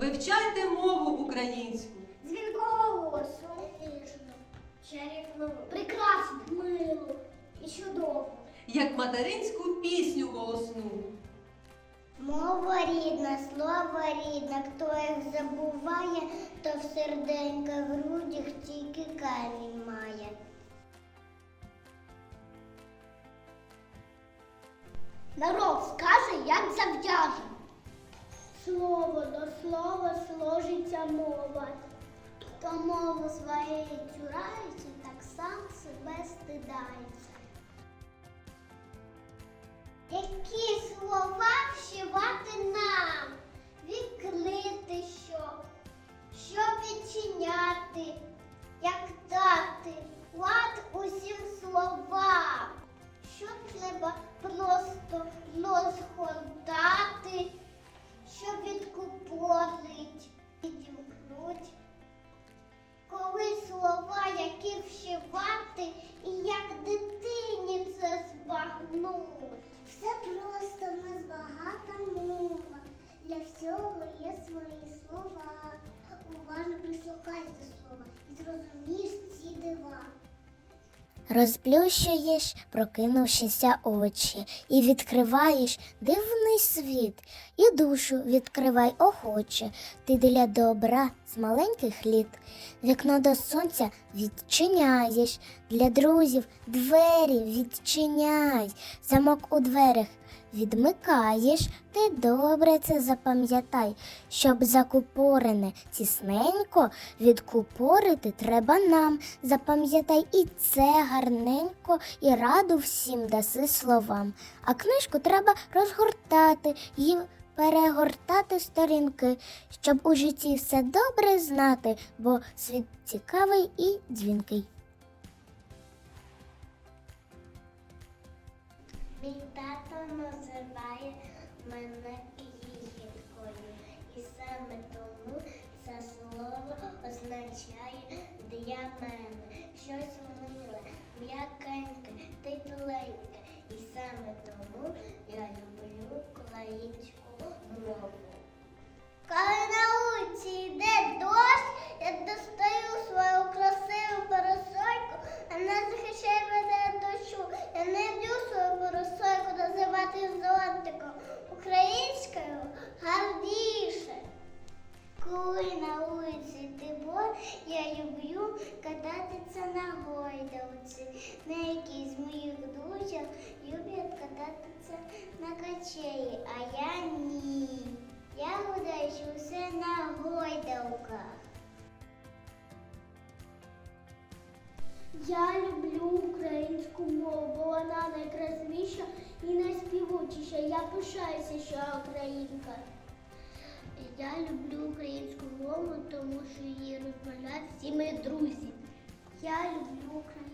Вивчайте мову українську. Дзвінкого голосу. Ніжно. Чарівну. Прекрасно. Мило. І чудово. як материнську пісню голосну. Мова рідна, слово рідне, хто їх забуває, то в серденьках грудях тільки камінь має. Народ скаже, як зав'яже. Слово до слова сложиться мова. Хто мову своєї цюрається, так сам себе стидається. Які слова вшивати нам, відкрити що, що відчиняти, як дати лад усім словам, що треба просто Все просто в нас багата мова. Для всього є свої слова. Уважно прислухайся слова і дива. Розплющуєш, прокинувшися очі, і відкриваєш дивний світ, і душу відкривай охоче, ти для добра з маленьких літ. Вікно до сонця відчиняєш, для друзів двері відчиняй, замок у дверях відмикаєш, ти добре це запам'ятай, щоб закупорене тісненько відкупорити треба нам. Запам'ятай і це гарненько, і раду всім даси словам. А книжку треба розгортати і перегортати сторінки, щоб у житті все добре знати, бо світ цікавий і дзвінкий. Мій тато називає мене квіткою, і саме тому це слово означає для мене щось миле, м'якеньке, тепленьке. І саме тому я люблю українську мову. Коли на вулиці тепло, я люблю кататися на гойдалці. Деякі з моїх друзів люблять кататися на качелі, а я ні. Я гуляю усе на гойдалках. Я люблю українську мову, бо вона найкрасивіша і найспівучіша. Я пишаюся, що українка. Я люблю українську Я люблю українську